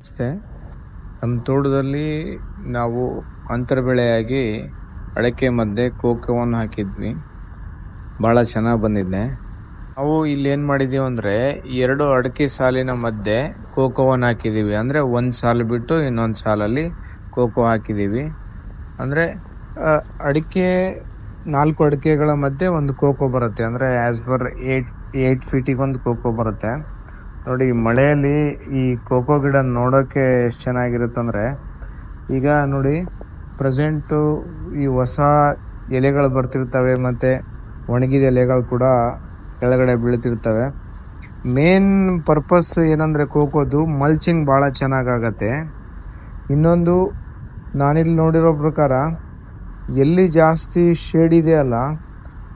ನಮಸ್ತೆ ನಮ್ಮ ತೋಟದಲ್ಲಿ ನಾವು ಅಂತರ ಬೆಳೆಯಾಗಿ ಅಡಕೆ ಮಧ್ಯೆ ಕೋಕವನ್ನು ಹಾಕಿದ್ವಿ. ಭಾಳ ಚೆನ್ನಾಗಿ ಬಂದಿದೆ ನಾವು ಇಲ್ಲಿ ಏನು ಮಾಡಿದ್ದೀವಿ ಅಂದರೆ, ಎರಡು ಅಡಕೆ ಸಾಲಿನ ಮಧ್ಯೆ ಕೋಕೋವನ್ನು ಹಾಕಿದ್ದೀವಿ. ಅಂದರೆ ಒಂದು ಸಾಲು ಬಿಟ್ಟು ಇನ್ನೊಂದು ಸಾಲಲ್ಲಿ ಕೋಕೋ ಹಾಕಿದ್ದೀವಿ. ಅಂದರೆ ಅಡಿಕೆ, ನಾಲ್ಕು ಅಡಿಕೆಗಳ ಮಧ್ಯೆ ಒಂದು ಕೋಕೋ ಬರುತ್ತೆ. ಅಂದರೆ ಆ್ಯಸ್ ಪರ್ ಏಯ್ಟ್ ಏಯ್ಟ್ ಫೀಟಿಗೆ ಒಂದು ಕೋಕೋ ಬರುತ್ತೆ. ನೋಡಿ ಮಳೆಯಲ್ಲಿ ಈ ಕೋಕೋ ಗಿಡ ನೋಡೋಕೆ ಎಷ್ಟು ಚೆನ್ನಾಗಿರುತ್ತೆ ಅಂದರೆ, ಈಗ ನೋಡಿ, ಪ್ರೆಸೆಂಟು ಈ ಹೊಸ ಎಲೆಗಳು ಬರ್ತಿರ್ತವೆ ಮತ್ತು ಒಣಗಿದ ಎಲೆಗಳು ಕೂಡ ಕೆಳಗಡೆ ಬೀಳ್ತಿರ್ತವೆ. ಮೇನ್ ಪರ್ಪಸ್ ಏನಂದರೆ ಕೋಕೋದು, ಮಲ್ಚಿಂಗ್ ಭಾಳ ಚೆನ್ನಾಗಾಗತ್ತೆ. ಇನ್ನೊಂದು, ನಾನಿಲ್ಲಿ ನೋಡಿರೋ ಪ್ರಕಾರ, ಎಲ್ಲಿ ಜಾಸ್ತಿ ಶೇಡ್ ಇದೆಯಲ್ಲ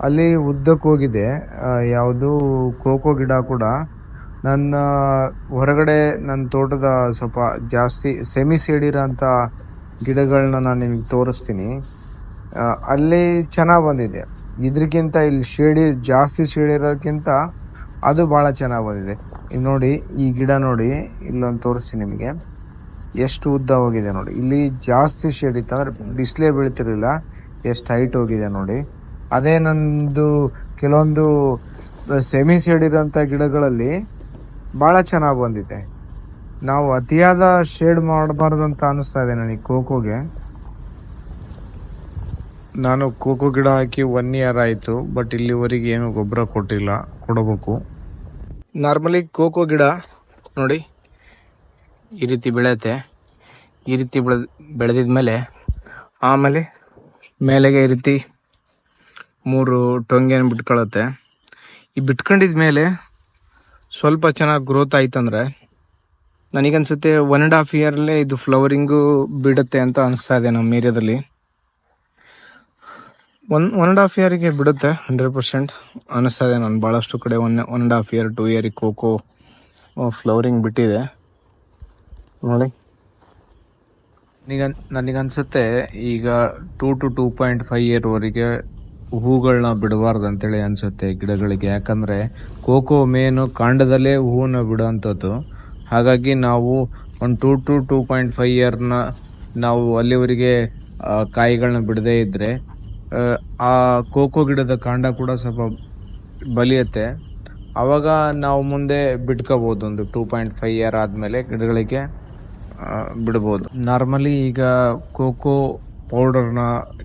ಅಲ್ಲಿ ಉದ್ದಕ್ಕೆ ಹೋಗಿದೆ ಯಾವುದು ಕೋಕೋ ಗಿಡ ಕೂಡ. ನನ್ನ ಹೊರಗಡೆ ನನ್ನ ತೋಟದ ಸ್ವಲ್ಪ ಜಾಸ್ತಿ ಸೆಮಿ ಸೇಡಿರೋಂಥ ಗಿಡಗಳನ್ನ ನಾನು ನಿಮಗೆ ತೋರಿಸ್ತೀನಿ. ಅಲ್ಲಿ ಚೆನ್ನಾಗಿ ಬಂದಿದೆ. ಇದ್ರಕ್ಕಿಂತ ಇಲ್ಲಿ ಶೇಡಿ, ಜಾಸ್ತಿ ಶೇಡ್ ಇರೋದಕ್ಕಿಂತ ಅದು ಭಾಳ ಚೆನ್ನಾಗಿ ಬಂದಿದೆ. ಇಲ್ಲಿ ನೋಡಿ, ಈ ಗಿಡ ನೋಡಿ, ಇಲ್ಲೊಂದು ತೋರಿಸ್ತೀನಿ ನಿಮಗೆ. ಎಷ್ಟು ಉದ್ದ ಹೋಗಿದೆ ನೋಡಿ. ಇಲ್ಲಿ ಜಾಸ್ತಿ ಶೇಡ್ ಇತ್ತು ಅಂದ್ರೆ ಬಿಸಿಲೇ ಬೀಳ್ತಿರ್ಲಿಲ್ಲ, ಎಷ್ಟು ಹೈಟ್ ಹೋಗಿದೆ ನೋಡಿ. ಅದೇ ನಂದು ಕೆಲವೊಂದು ಸೆಮಿ ಶೇಡ್ ಗಿಡಗಳಲ್ಲಿ ಭಾಳ ಚೆನ್ನಾಗಿ ಬಂದಿದೆ. ನಾವು ಅತಿಯಾದ ಶೇಡ್ ಮಾಡಬಾರ್ದು ಅಂತ ಅನಿಸ್ತಾ ಇದೆ ನನಗೆ ಕೋಕೋಗೆ ನಾನು ಕೋಕೋ ಗಿಡ ಹಾಕಿ ಒನ್ ಇಯರ್ ಆಯಿತು ಬಟ್ ಇಲ್ಲಿವರೆಗೆ ಏನು ಗೊಬ್ಬರ ಕೊಟ್ಟಿಲ್ಲ, ಕೊಡಬೇಕು. ನಾರ್ಮಲಿ ಕೋಕೋ ಗಿಡ, ನೋಡಿ, ಈ ರೀತಿ ಬೆಳೆಯುತ್ತೆ. ಈ ರೀತಿ ಬೆಳೆದ ಬೆಳೆದಿದ ಮೇಲೆ, ಆಮೇಲೆ ಮೇಲೆಗೆ ಈ ರೀತಿ ಮೂರು ಟೊಂಗೆನ ಬಿಟ್ಕೊಳ್ಳುತ್ತೆ ಈ ಬಿಟ್ಕೊಂಡಿದ ಮೇಲೆ ಸ್ವಲ್ಪ ಚೆನ್ನಾಗಿ ಗ್ರೋತ್ ಆಯ್ತಂದ್ರೆ ನನಗನ್ಸುತ್ತೆ ಒನ್ ಆ್ಯಂಡ್ ಹಾಫ್ ಇಯರ್ಲೇ ಇದು ಫ್ಲವರಿಂಗು ಬಿಡುತ್ತೆ ಅಂತ ಅನಿಸ್ತಾ ಇದೆ ನಮ್ಮ ಏರಿಯಾದಲ್ಲಿ. ಒನ್ ಒನ್ ಆ್ಯಂಡ್ ಹಾಫ್ ಇಯರಿಗೆ ಬಿಡುತ್ತೆ ಹಂಡ್ರೆಡ್ ಪರ್ಸೆಂಟ್ ಅನಿಸ್ತಾ ಇದೆ ನಾನು ಭಾಳಷ್ಟು ಕಡೆ. One one and half year two ಇಯರಿಗೆ cocoa flowering ಬಿಟ್ಟಿದೆ. ನೋಡಿ. ಈಗ ನನಗನ್ಸುತ್ತೆ ಈಗ two to two point five ಇಯರ್ವರೆಗೆ ಹೂಗಳನ್ನ ಬಿಡಬಾರ್ದು ಅಂತೇಳಿ ಅನ್ಸುತ್ತೆ ಗಿಡಗಳಿಗೆ. ಯಾಕಂದರೆ ಕೋಕೋ ಮೇನು ಕಾಂಡದಲ್ಲೇ ಹೂವನ್ನ ಬಿಡೋವಂಥದ್ದು ಹಾಗಾಗಿ ನಾವು ಒಂದು two to two point five ಇಯರ್ನ ನಾವು ಅಲ್ಲಿವರೆಗೆ ಕಾಯಿಗಳನ್ನ ಬಿಡದೇ ಇದ್ದರೆ ಆ ಕೋಕೋ ಗಿಡದ ಕಾಂಡ ಕೂಡ ಸ್ವಲ್ಪ ಬಲಿಯುತ್ತೆ. ಆವಾಗ ನಾವು ಮುಂದೆ ಬಿಟ್ಕೋಬೋದು ಒಂದು ಟೂ ಪಾಯಿಂಟ್ ಫೈವ್ ಇಯರ್ ಆದಮೇಲೆ ಗಿಡಗಳಿಗೆ ಬಿಡ್ಬೋದು. ನಾರ್ಮಲಿ ಈಗ ಕೋಕೋ ಪೌಡರ್ನ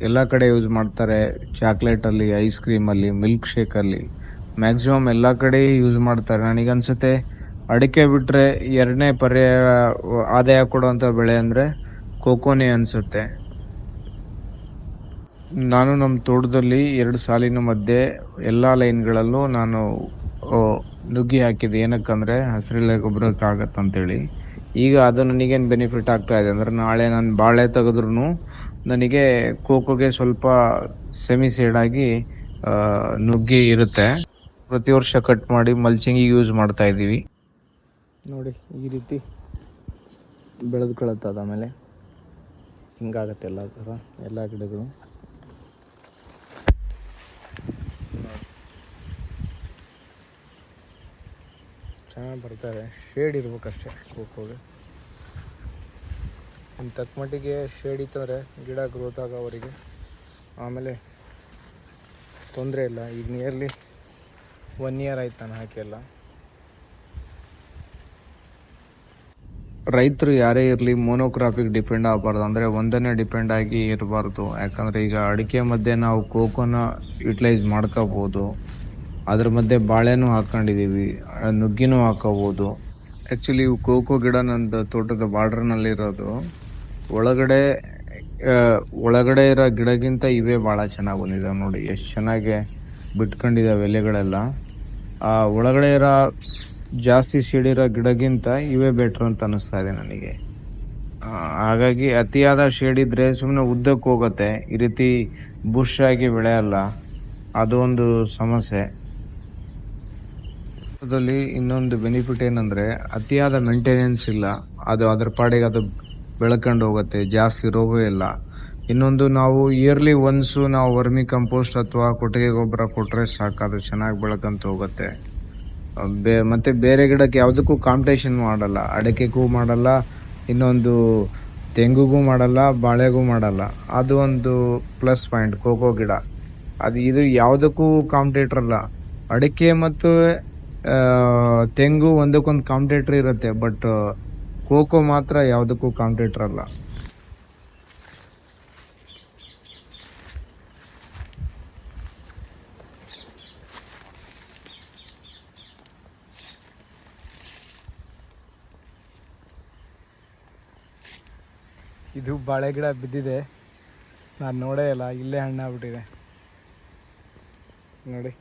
ಎಲ್ಲ ಕಡೆ ಯೂಸ್ ಮಾಡ್ತಾರೆ. ಚಾಕ್ಲೇಟಲ್ಲಿ ಐಸ್ ಕ್ರೀಮಲ್ಲಿ ಮಿಲ್ಕ್ ಶೇಕಲ್ಲಿ ಮ್ಯಾಕ್ಸಿಮಮ್ ಎಲ್ಲ ಕಡೆ ಯೂಸ್ ಮಾಡ್ತಾರೆ. ನನಗನ್ಸುತ್ತೆ ಅಡಿಕೆ ಬಿಟ್ಟರೆ ಎರಡನೇ ಪರ್ಯಾಯ, ಆದಾಯ ಕೊಡುವಂಥ ಬೆಳೆ ಅಂದರೆ ಕೋಕೋನೆ ಅನಿಸುತ್ತೆ. ನಾನು ನಮ್ಮ ತೋಟದಲ್ಲಿ ಎರಡು ಸಾಲಿನ ಮಧ್ಯೆ ಎಲ್ಲ ಲೈನ್ಗಳಲ್ಲೂ ನಾನು ನುಗ್ಗಿ ಹಾಕಿದೆ ಏನಕ್ಕಂದರೆ ಹಸಿರೆಲೆ ಗೊಬ್ಬರಕ್ಕಾಗತ್ತಂತೇಳಿ. ಈಗ ಅದು ನನಗೇನು ಬೆನಿಫಿಟ್ ಆಗ್ತಾ ಇದೆ ಅಂದರೆ ನಾಳೆ ನಾನು ಬಾಳೆ ತೆಗೆದ್ರೂ ನನಗೆ ಕೋಕೋಗೆ ಸ್ವಲ್ಪ ಸೆಮಿ ಸೇಡಾಗಿ ನುಗ್ಗಿ ಇರುತ್ತೆ. ಪ್ರತಿ ವರ್ಷ ಕಟ್ ಮಾಡಿ ಮಲ್ಚಿಂಗ್ ಯೂಸ್ ಮಾಡ್ತಾ ಇದ್ದೀವಿ. ನೋಡಿ, ಈ ರೀತಿ ಬೆಳೆದುಕೊಳ್ಳುತ್ತೆ ಆಮೇಲೆ. ಹಿಂಗಾಗತ್ತೆ ಎಲ್ಲ ಥರ ಎಲ್ಲ ಗಿಡಗಳು. ಚೆನ್ನಾಗಿ ಬರ್ತಾರೆ. ಶೇಡ್ ಇರ್ಬೇಕಷ್ಟೇ ಕೋಕೋಗೆ ಒಂದು ತಕ್ಕ ಮಟ್ಟಿಗೆ ಶೇಡ್ ಇತ್ತಂದರೆ ಗಿಡ ಗ್ರೋತ್ ಆಗೋವರೆಗೆ. ಆಮೇಲೆ ತೊಂದರೆ ಇಲ್ಲ. ಈಗ ನಿಯರ್ಲಿ ಒನ್ ಇಯರ್ ಆಯ್ತು ನಾನು ಹಾಕಿ ಎಲ್ಲ ರೈತರು ಯಾರೇ ಇರಲಿ ಮೋನೋಕ್ರಾಪಿಗೆ ಡಿಪೆಂಡ್ ಆಗಬಾರ್ದು. ಅಂದರೆ ಒಂದನ್ನೇ ಡಿಪೆಂಡ್ ಆಗಿ ಇರಬಾರ್ದು. ಯಾಕಂದರೆ ಈಗ ಅಡಿಕೆ ಮಧ್ಯೆ ನಾವು ಕೋಕೋನ ಯುಟಿಲೈಸ್ ಮಾಡ್ಕೋಬೋದು. ಅದ್ರ ಮಧ್ಯೆ ಬಾಳೆನೂ ಹಾಕ್ಕೊಂಡಿದ್ದೀವಿ ನುಗ್ಗಿನೂ ಹಾಕೋಬೋದು. ಆ್ಯಕ್ಚುಲಿ ಕೋಕೋ ಗಿಡ ನಂದು ತೋಟದ ಬಾರ್ಡ್ರ್ನಲ್ಲಿರೋದು ಒಳಗಡೆ ಒಳಗಡೆ ಇರೋ ಗಿಡಗಿಂತ ಇವೇ ಭಾಳ ಚೆನ್ನಾಗಿ ಬಂದಿದ್ದಾವೆ ನೋಡಿ. ಎಷ್ಟು ಚೆನ್ನಾಗಿ ಬಿಟ್ಕೊಂಡಿದ್ದಾವೆ ಎಲೆಗಳೆಲ್ಲ. ಆ, ಒಳಗಡೆ ಇರೋ ಜಾಸ್ತಿ ಶೇಡಿರೋ ಗಿಡಗಿಂತ ಇವೇ ಬೆಟ್ರ್ ಅಂತ ಅನ್ನಿಸ್ತಾ ಇದೆ ನನಗೆ. ಹಾಗಾಗಿ ಅತಿಯಾದ ಶೇಡ್ ಇದ್ರೆ ಸುಮ್ಮನೆ ಉದ್ದಕ್ಕೆ ಹೋಗುತ್ತೆ. ಈ ರೀತಿ ಬುಷ್ ಆಗಿ ಬೆಳೆಯಲ್ಲ, ಅದು ಒಂದು ಸಮಸ್ಯೆ. ಅದರಲ್ಲಿ ಇನ್ನೊಂದು ಬೆನಿಫಿಟ್ ಏನಂದ್ರೆ, ಅತಿಯಾದ ಮೇಂಟೆನೆನ್ಸ್ ಇಲ್ಲ. ಅದು ಅದ್ರ ಪಾಡಿಗೆ ಅದು ಬೆಳ್ಕೊಂಡು ಹೋಗುತ್ತೆ. ಜಾಸ್ತಿ ರೋಗ ಇಲ್ಲ. ಇನ್ನೊಂದು ನಾವು ಇಯರ್ಲಿ ಒನ್ಸು ನಾವು ವರ್ಮಿ ಕಂಪೋಸ್ಟ್ ಅಥವಾ ಕೊಟ್ಟಿಗೆ ಗೊಬ್ಬರ ಕೊಟ್ಟರೆ ಸಾಕು. ಅದು ಚೆನ್ನಾಗಿ ಬೆಳ್ಕೊಂತ ಹೋಗುತ್ತೆ. ಬೇ, ಮತ್ತು ಬೇರೆ ಗಿಡಕ್ಕೆ ಯಾವುದಕ್ಕೂ ಕಾಂಪಿಟೇಷನ್ ಮಾಡಲ್ಲ. ಅಡಿಕೆಗೂ ಮಾಡಲ್ಲ. ಇನ್ನೊಂದು ತೆಂಗುಗೂ ಮಾಡಲ್ಲ, ಬಾಳೆಗೂ ಮಾಡಲ್ಲ. ಅದು ಒಂದು ಪ್ಲಸ್ ಪಾಯಿಂಟ್ ಕೋಕೋ ಗಿಡ. ಅದು, ಇದು ಯಾವುದಕ್ಕೂ ಕಾಂಪಿಟೇಟರ್ ಅಲ್ಲ. ಅಡಿಕೆ ಮತ್ತು ತೆಂಗು ಒಂದಕ್ಕೊಂದು ಕಾಂಪಿಟೇಟರ್ ಇರುತ್ತೆ. ಬಟ್ ಕೋಕೋ ಮಾತ್ರ ಯಾವುದಕ್ಕೂ ಕಾಂಪಿಟೇಟರ್ ಅಲ್ಲ. ಇದು ಬಾಳೆ ಗಿಡ ಬಿದ್ದಿದೆ. ನಾನು ನೋಡೇ ಇಲ್ಲ, ಇಲ್ಲೇ ಹಣ್ಣಾಗ್ಬಿಟ್ಟಿದೆ. ನೋಡಿ.